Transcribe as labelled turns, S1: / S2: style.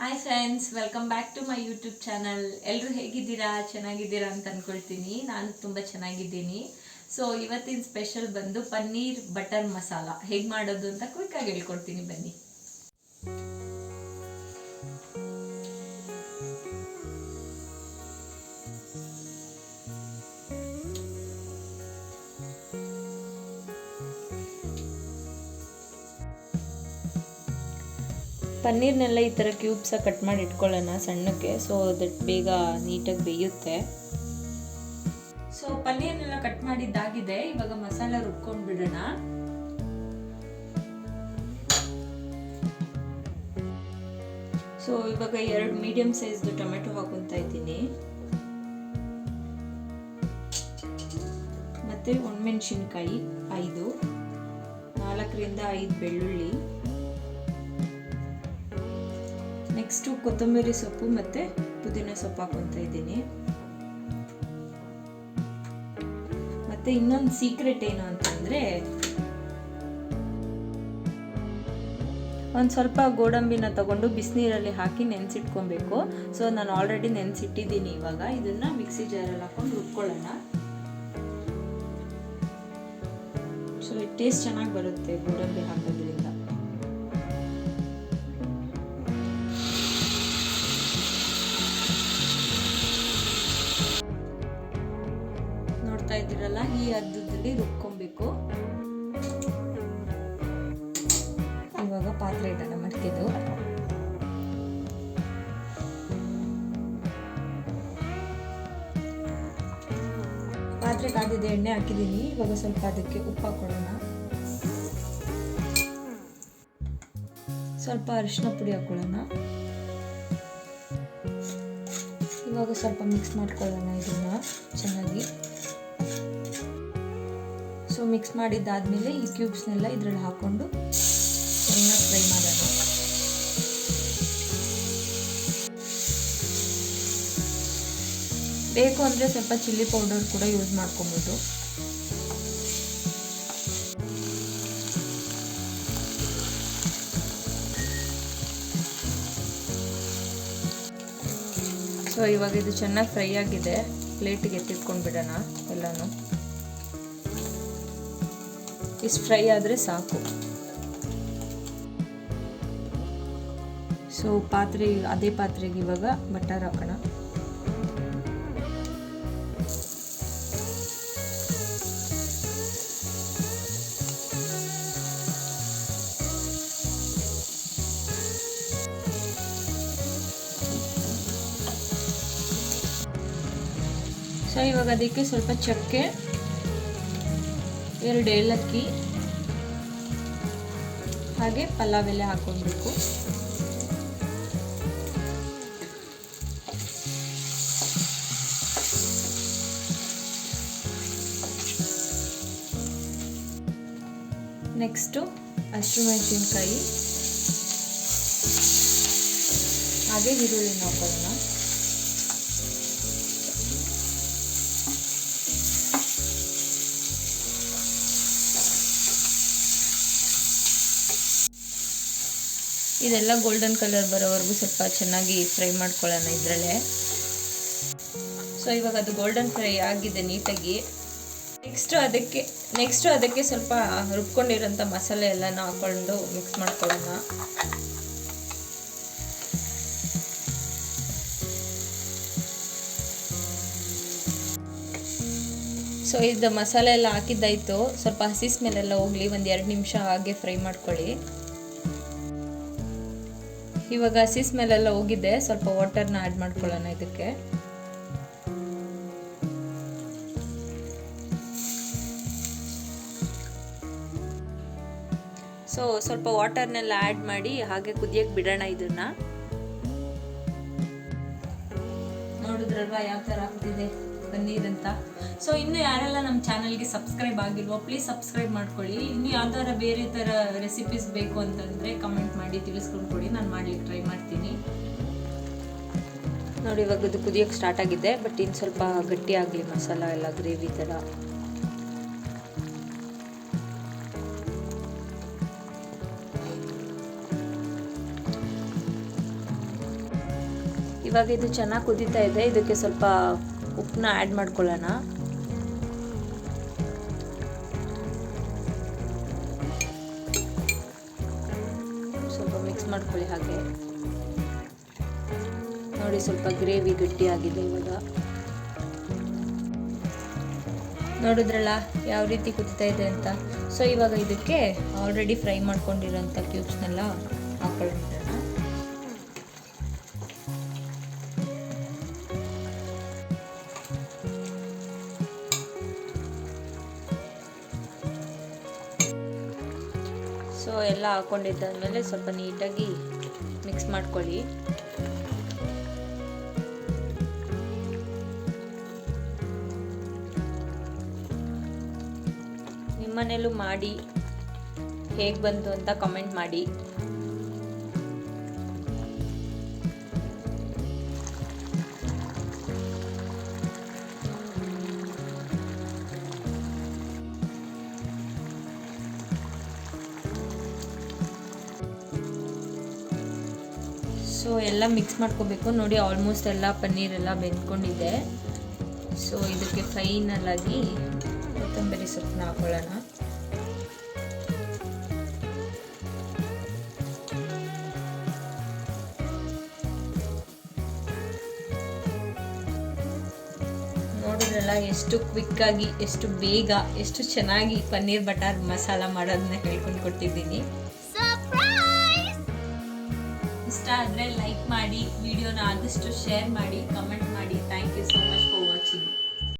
S1: Hi friends welcome back to my YouTube channel ಎಲ್ಲರೂ ಹೇಗಿದ್ದೀರಾ? ಚೆನ್ನಾಗಿದ್ದೀರಾ ಅಂತ ಅಂದ್ಕೊಳ್ತೀನಿ ನಾನು ತುಂಬ ಚೆನ್ನಾಗಿದ್ದೀನಿ. ಸೊ ಇವತ್ತಿನ ಸ್ಪೆಷಲ್ ಬಂದು ಪನ್ನೀರ್ ಬಟರ್ ಮಸಾಲ. ಹೇಗೆ ಮಾಡೋದು ಅಂತ ಕ್ವಿಕ್ಕಾಗಿ ಹೇಳ್ಕೊಡ್ತೀನಿ. ಬನ್ನಿ. ಪನ್ನೀರ್ನೆಲ್ಲ ಈ ಥರ ಕ್ಯೂಬ್ಸಾಗಿ ಕಟ್ ಮಾಡಿ ಇಟ್ಕೊಳ್ಳೋಣ ಸಣ್ಣಕ್ಕೆ. ಸೊ ದಟ್ ಬೇಗ ನೀಟಾಗಿ ಬೇಯುತ್ತೆ. ಸೊ ಪನ್ನೀರ್ನೆಲ್ಲ ಕಟ್ ಮಾಡಿದ್ದಾಗಿದೆ. ಇವಾಗ ಮಸಾಲ ರುಬ್ಕೊಂಡು ಬಿಡೋಣ. ಸೊ ಇವಾಗ ಎರಡು ಮೀಡಿಯಂ ಸೈಜ್ದು ಟೊಮೆಟೊ ಹಾಕೊತಾ ಇದ್ದೀನಿ. ಮತ್ತೆ ಒಣಮೆಣಸಿನ್ಕಾಯಿ ಐದು, ನಾಲ್ಕರಿಂದ ಐದು ಬೆಳ್ಳುಳ್ಳಿ. ನೆಕ್ಸ್ಟು ಕೊತ್ತಂಬರಿ ಸೊಪ್ಪು ಮತ್ತು ಪುದೀನ ಸೊಪ್ಪು ಹಾಕೊತಾ ಇದ್ದೀನಿ. ಮತ್ತು ಇನ್ನೊಂದು ಸೀಕ್ರೆಟ್ ಏನು ಅಂತಂದರೆ, ಒಂದು ಸ್ವಲ್ಪ ಗೋಡಂಬಿನ ತಗೊಂಡು ಬಿಸಿನೀರಲ್ಲಿ ಹಾಕಿ ನೆನೆಸಿಟ್ಕೊಬೇಕು. ಸೊ ನಾನು ಆಲ್ರೆಡಿ ನೆನೆಸಿಟ್ಟಿದ್ದೀನಿ ಇವಾಗ. ಇದನ್ನು ಮಿಕ್ಸಿ ಜಾರಲ್ಲಿ ಹಾಕೊಂಡು ರುಬ್ಕೊಳ್ಳೋಣ. ಸೊ ಟೇಸ್ಟ್ ಚೆನ್ನಾಗಿ ಬರುತ್ತೆ ಗೋಡಂಬಿ ಹಾಕೋದ್ರಿಂದ. ಹದ್ದದಲ್ಲಿ ರುಬ್ಕೊಬೇಕು. ಇವಾಗ ಪಾತ್ರೆ ಇಡೋಣ ಮಡಿಕೆದು ಪಾತ್ರೆ ಕಾದಿದೆ ಎಣ್ಣೆ ಹಾಕಿದ್ದೀನಿ. ಇವಾಗ ಸ್ವಲ್ಪ ಅದಕ್ಕೆ ಉಪ್ಪು ಹಾಕೊಳ್ಳೋಣ. ಸ್ವಲ್ಪ ಅರಿಶಿನ ಪುಡಿ ಹಾಕೊಳ್ಳೋಣ. ಇವಾಗ ಸ್ವಲ್ಪ ಮಿಕ್ಸ್ ಮಾಡ್ಕೊಳ್ಳೋಣ ಇದನ್ನ ಚೆನ್ನಾಗಿ. ಸೊ ಮಿಕ್ಸ್ ಮಾಡಿದ್ದಾದಮೇಲೆ ಈ ಕ್ಯೂಬ್ಸ್ನೆಲ್ಲ ಇದರಲ್ಲಿ ಹಾಕ್ಕೊಂಡು ಚೆನ್ನಾಗಿ ಫ್ರೈ ಮಾಡೋಣ. ಬೇಕು ಅಂದರೆ ಸ್ವಲ್ಪ ಚಿಲ್ಲಿ ಪೌಡರ್ ಕೂಡ ಯೂಸ್ ಮಾಡ್ಕೊಬೋದು. ಸೊ ಇವಾಗ ಇದು ಚೆನ್ನಾಗಿ ಫ್ರೈ ಆಗಿದೆ. ಪ್ಲೇಟಿಗೆ ಎತ್ತಿಟ್ಕೊಂಡು ಬಿಡೋಣ ಎಲ್ಲನೂ. ಇಷ್ಟು ಫ್ರೈ ಆದರೆ ಸಾಕು. ಸೊ ಪಾತ್ರೆ, ಅದೇ ಪಾತ್ರೆಗೆ ಇವಾಗ ಬಟರ್ ಹಾಕೋಣ. ಸೊ ಇವಾಗ ಅದಕ್ಕೆ ಸ್ವಲ್ಪ ಚಕ್ಕೆ ಎರಡು ಏಲಕ್ಕಿ ಹಾಗೆ ಪಲಾವ್ ಎಲೆ ಹಾಕೊಳ್ಬೇಕು ನೆಕ್ಸ್ಟು ಹಸಿಮೆಣಸಿನ್ಕಾಯಿ ಹಾಗೆ ಈರುಳ್ಳಿ ಹಾಕೊಳ್ಳೋಣ ಇದೆಲ್ಲ ಗೋಲ್ಡನ್ ಕಲರ್ ಬರೋವರೆಗೂ ಸ್ವಲ್ಪ ಚೆನ್ನಾಗಿ ಫ್ರೈ ಮಾಡ್ಕೊಳ್ಳೋಣ ಇದರಲ್ಲೇ. ಸೊ ಇವಾಗ ಅದು ಗೋಲ್ಡನ್ ಫ್ರೈ ಆಗಿದೆ ನೀಟಾಗಿ. ನೆಕ್ಸ್ಟು ಅದಕ್ಕೆ ನೆಕ್ಸ್ಟು ಅದಕ್ಕೆ ಸ್ವಲ್ಪ ರುಬ್ಕೊಂಡಿರೋಂಥ ಮಸಾಲೆ ಎಲ್ಲನೂ ಹಾಕ್ಕೊಂಡು ಮಿಕ್ಸ್ ಮಾಡ್ಕೊಳ್ಳೋಣ. ಸೊ ಇದು ಮಸಾಲೆ ಎಲ್ಲ ಹಾಕಿದ್ದಾಯಿತು. ಸ್ವಲ್ಪ ಹಸಿ ಸ್ಮೆಲ್ ಹೋಗಲಿ, ಒಂದು ಎರಡು ನಿಮಿಷ ಹಾಗೆ ಫ್ರೈ ಮಾಡ್ಕೊಳ್ಳಿ. ಇವಾಗ ಸಿಸ್ ಮೇಲೆಲ್ಲ ಹೋಗಿದ್ದೆ ಹೋಗಿದೆ. ಸ್ವಲ್ಪ ವಾಟರ್ನ ಆ್ಯಡ್ ಮಾಡ್ಕೊಳ್ಳೋಣ ಇದಕ್ಕೆ. ಸೊ ಸ್ವಲ್ಪ ವಾಟರ್ನೆಲ್ಲ ಆ್ಯಡ್ ಮಾಡಿ ಹಾಗೆ ಕುದಿಯಕ್ಕೆ ಬಿಡೋಣ ಇದನ್ನ. ನೋಡಿದ್ರಲ್ವಾ ಯಾವ ಥರ ಆಗ್ತಿದೆ? ಪನ್ನೀರ್ ಸೊ ಇನ್ನು ಯಾರೆಲ್ಲ ನಮ್ಮ ಚಾನಲ್ಗೆ ಸಬ್ಸ್ಕ್ರೈಬ್ ಆಗಿಲ್ವೋ ಪ್ಲೀಸ್ ಸಬ್ಸ್ಕ್ರೈಬ್ ಮಾಡ್ಕೊಳ್ಳಿ. ಇನ್ನು ಯಾವ್ದಾರ ಬೇರೆ ಥರ ರೆಸಿಪೀಸ್ ಬೇಕು ಅಂತಂದರೆ ಕಮೆಂಟ್ ಮಾಡಿ ತಿಳಿಸ್ಕೊಂಡು ಕೊಡಿ. ನಾನು ಮಾಡ್ಲಿಕ್ಕೆ ಟ್ರೈ ಮಾಡ್ತೀನಿ. ನೋಡಿ, ಇವಾಗ ಇದು ಕುದಿಯೋಕ್ಕೆ ಸ್ಟಾರ್ಟ್ ಆಗಿದೆ. ಬಟ್ ಇನ್ನು ಸ್ವಲ್ಪ ಗಟ್ಟಿ ಆಗಲಿ, ಮಸಾಲ ಎಲ್ಲ ಗ್ರೇವಿ ಥರ ಇವಾಗ ಇದು ಚೆನ್ನಾಗಿ ಕುದೀತಾ ಇದೆ. ಇದಕ್ಕೆ ಸ್ವಲ್ಪ ಉಪ್ಪನ್ನ ಆ್ಯಡ್ ಮಾಡ್ಕೊಳ್ಳೋಣ. ಸ್ವಲ್ಪ ಮಿಕ್ಸ್ ಮಾಡ್ಕೊಳ್ಳಿ ಹಾಗೆ. ನೋಡಿ ಸ್ವಲ್ಪ ಗ್ರೇವಿ ಗಟ್ಟಿಯಾಗಿದೆ ಇವಾಗ. ನೋಡಿದ್ರಲ್ಲ ಯಾವ ರೀತಿ ಕುದಿತಾ ಇದೆ ಅಂತ. ಸೊ ಇವಾಗ ಇದಕ್ಕೆ ಆಲ್ರೆಡಿ ಫ್ರೈ ಮಾಡ್ಕೊಂಡಿರೋಂಥ ಕ್ಯೂಬ್ಸ್ನೆಲ್ಲ ಹಾಕೊಳ್ಳೋಣ ಸೊ ಎಲ್ಲ ಹಾಕೊಂಡಿದ್ದಾದ್ಮೇಲೆ ಸ್ವಲ್ಪ ನೀಟಾಗಿ ಮಿಕ್ಸ್ ಮಾಡ್ಕೊಳ್ಳಿ. ನಿಮ್ಮನೇಲೂ ಮಾಡಿ ಹೇಗೆ ಬಂತು ಅಂತ ಕಮೆಂಟ್ ಮಾಡಿ. ಸೊ ಎಲ್ಲ ಮಿಕ್ಸ್ ಮಾಡ್ಕೋಬೇಕು. ನೋಡಿ ಆಲ್ಮೋಸ್ಟ್ ಎಲ್ಲ ಪನ್ನೀರೆಲ್ಲ ಬೆಂದ್ಕೊಂಡಿದೆ ಸೊ ಇದಕ್ಕೆ ಫೈನಲ್ ಆಗಿ ಕೊತ್ತಂಬರಿ ಸೊಪ್ಪನ್ನ ಹಾಕೊಳ್ಳೋಣ. ನೋಡಿದ್ರಲ್ಲ ಎಷ್ಟು ಕ್ವಿಕ್ಕಾಗಿ ಎಷ್ಟು ಬೇಗ, ಎಷ್ಟು ಚೆನ್ನಾಗಿ ಪನ್ನೀರ್ ಬಟರ್ ಮಸಾಲ ಮಾಡೋದನ್ನ ಹೇಳ್ಕೊಂಡು ಕೊಟ್ಟಿದ್ದೀನಿ. ಇಷ್ಟ ಆದರೆ ಲೈಕ್ ಮಾಡಿ ವಿಡಿಯೋನ ಆದಷ್ಟು ಶೇರ್ ಮಾಡಿ ಕಮೆಂಟ್ ಮಾಡಿ. Thank you so much for